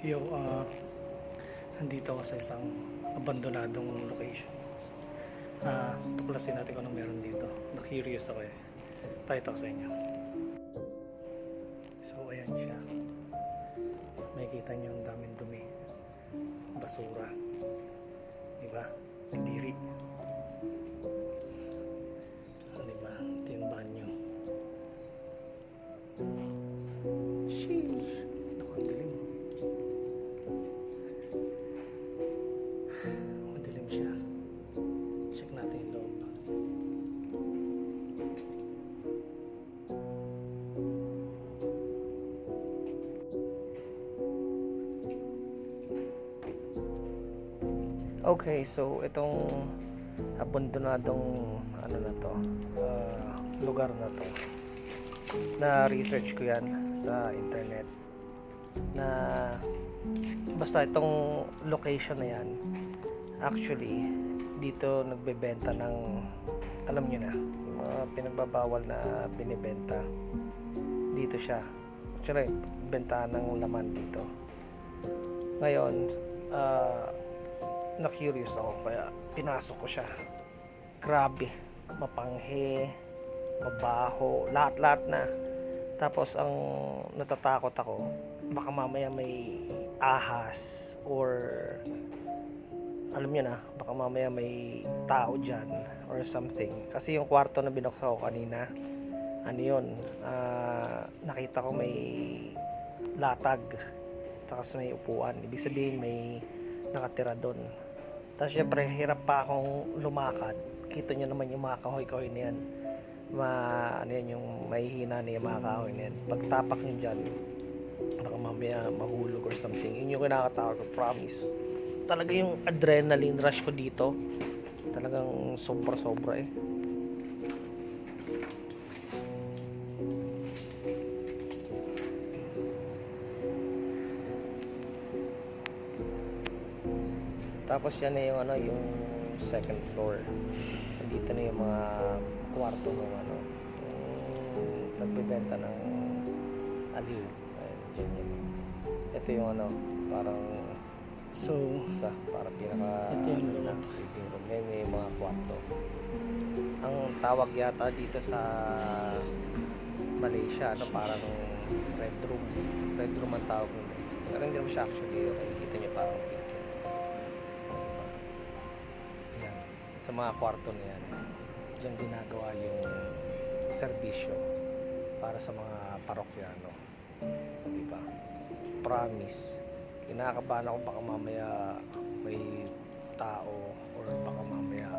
Yo, ah, nandito ako sa isang abandonadong location. Ah, tuklasin natin kung ano meron dito. Na-curious ako eh. Pakita ko sa inyo. So, ayan siya. Makikita niyo ang daming dumi. Basura. Diba? Kadiri. Diba? Okay, so itong abandonadong ano na to, ah, lugar na to. Na research ko 'yan sa internet. Na basta itong location na 'yan. Actually, dito nagbebenta ng alam niyo na, mga pinagbabawal na binibenta. Dito siya. Actually, bentahan ng laman dito. Ngayon, ah na-curious ako kaya pinasok ko siya. Grabe, mapanghe, mabaho, lahat-lahat na. Tapos ang natatakot ako, baka mamaya may ahas or alam niyo na, baka mamaya may tao dyan or something. Kasi yung kwarto na binuksan ko kanina, ano yun, ah, nakita ko may latag, tapos may upuan. Ibig sabihin may nakatira doon. Tapos syempre, hirap pa akong lumakad. Kita nyo naman yung mga kahoy-kahoy na yan. Ma, ano yan, yung mahihina na yung mga kahoy na yan. Pagtapak nyo dyan, baka mamaya mahulog or something. Yun yung kinakatakot ko, promise. Talaga yung adrenaline rush ko dito. Talagang sobra-sobra eh. Tapos yan na yung ano, yung second floor. Dito na yung mga kwarto ng ano, yung nagbebenta ng aliw. Ayan, dyan yan. Ito yung ano, parang So, isa, parang pinaka Ito yung ano loob. living room. Yan yung mga kwarto. Ang tawag yata dito sa Malaysia, ano, parang red room. Red room ang tawag nila. Pero hindi naman siya actually, nakikita niyo parang Sa mga kwarto na yan, diyan ginagawa yung serbisyo para sa mga parokyano. Di ba? Promise. Kinakabahan ako baka mamaya may tao or baka mamaya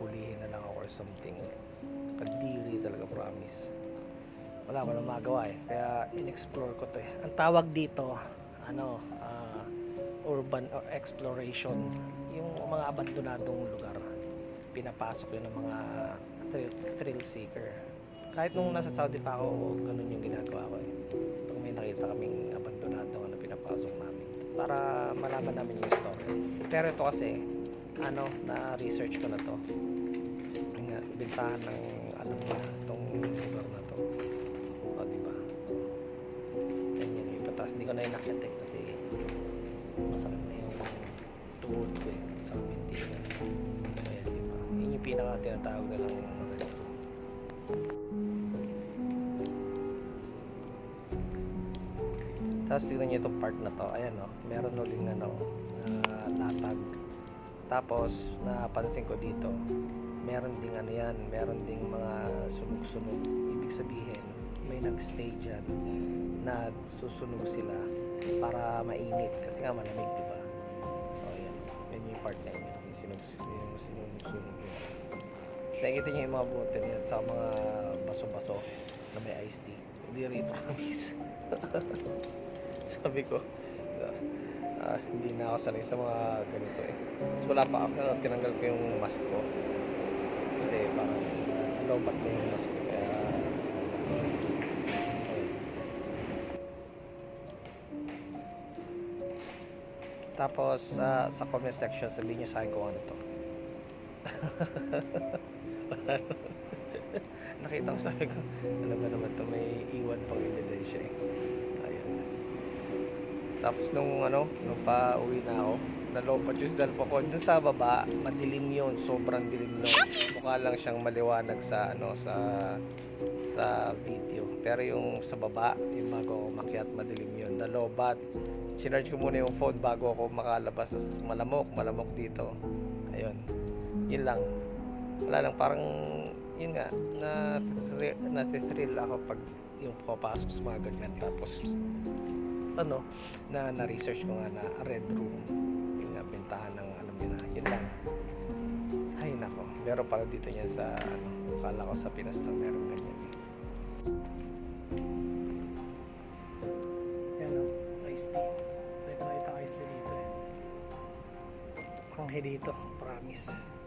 hulihin na lang ako or something. Kadiri talaga promise. Wala ko na magawa eh. Kaya in-explore ko to eh. Ang tawag dito, ano, ah, urban or exploration. Yung mga abandonadong lugar. Pinapasok yun ng mga thrill, thrill seeker. Kahit nung nasa Saudi pa ako, ganun yung ginagawa ko eh. Pag may nakita kaming abandonado ano pinapasok namin. Para malaman namin yung story. Pero ito kasi, ano, na-research ko na to. Yung bintahan ng, ano nila, itong pinaka tinatawag na lang mga ganito. Tapos tignan nyo itong part na to. Ayan o, meron uling ano, ah, latag. Tapos, napansin ko dito, meron ding ano yan, meron ding mga sunog-sunog. Ibig sabihin, may nag-stay dyan, nagsusunog sila para mainit. Kasi nga malamig, di ba? O, yan. Yan yung part na yun. Yung sinog, yung sinunog-sunog yun. Tapos nakikita nyo yung mga bottle yan sa mga baso-baso na may iced tea. Hindi rito kamis. Sabi ko, ah, hindi na ako sanay sa mga ganito eh. Tapos wala pa ako, tinanggal ko yung mask ko. Kasi parang lobat na yung mask ko. Kaya, tapos sa sa comment section sabihin niyo sa akin kung ano to. Nakita ko sabi ko, ano ba naman to may iwan pang ebidensya eh. Ayun. Tapos nung ano, nung pa uwi na ako, nalopat yung cellphone ko. Dun sa baba, madilim yun. Sobrang dilim nun. Mukha lang siyang maliwanag sa ano, sa sa video. Pero yung sa baba, yung bago ako makiat, madilim yun. Nalobat. Sinarge ko muna yung phone bago ako makalabas. Tapos malamok, malamok dito. Ayun. Yun lang. Wala lang, parang yun nga, na na-thrill ako pag yung papasok sa mga ganyan. Tapos, ano, na na-research ko nga na red room. Yung nga, bentahan ng alam niyo na. Yun lang. Ay, nako. Meron pala dito niya sa, ano, kala ko sa Pinas lang meron ganyan. Dito, promise.